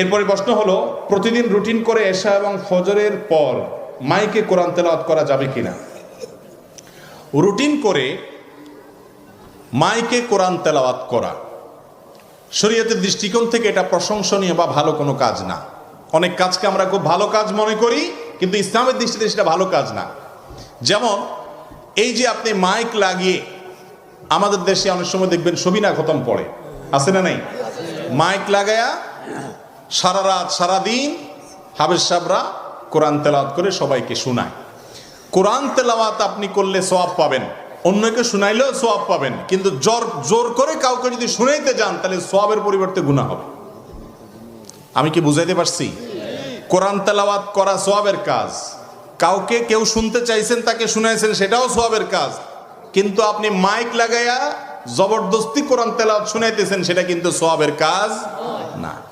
এরপরে প্রশ্ন হলো, প্রতিদিন রুটিন করে এশা এবং ফজরের পর মাইকে কোরআন তেলাওয়াত করা যাবে কিনা? রুটিন করে মাইকে কোরআন তেলাওয়াত করা। শরীয়তের দৃষ্টিকোণ থেকে এটা প্রশংসনীয় বা ভালো কোনো কাজ না। অনেক কাজকে আমরা খুব ভালো কাজ মনে করি, কিন্তু ইসলামের দৃষ্টিতে সেটা ভালো কাজ না। যেমন, এই যে আপনি মাইক লাগিয়ে আমাদের দেশে অনেক সময় দেখবেন সবিনা খতম পড়ে। আছে না নাই? মাইক লাগায়া সারা রাত, সারা দিন হাবেজ সাবরা কোরআন তেলাওয়াত করে সবাইকে শোনায়। কোরআন তেলাওয়াত আপনি করলে সোয়াব পাবেন। অন্যকে শুনাইলেও সোয়াব পাবেন। কিন্তু জোর জোর করে কাউকে যদি শুনাইতে যান, তাহলে সোয়াবের পরিবর্তে গুণা হবে। আমি কি বুঝাইতে পারছি? কোরআন তেলাওয়াত করা সোয়াবের কাজ। কাউকে কেউ শুনতে চাইছেন, তাকে শুনাইছেন, সেটাও সোয়াবের কাজ। কিন্তু আপনি মাইক লাগাইয়া জবরদস্তি কোরআন তেলাওয়াত শুনাইতেছেন, সেটা কিন্তু সোয়াবের কাজ না।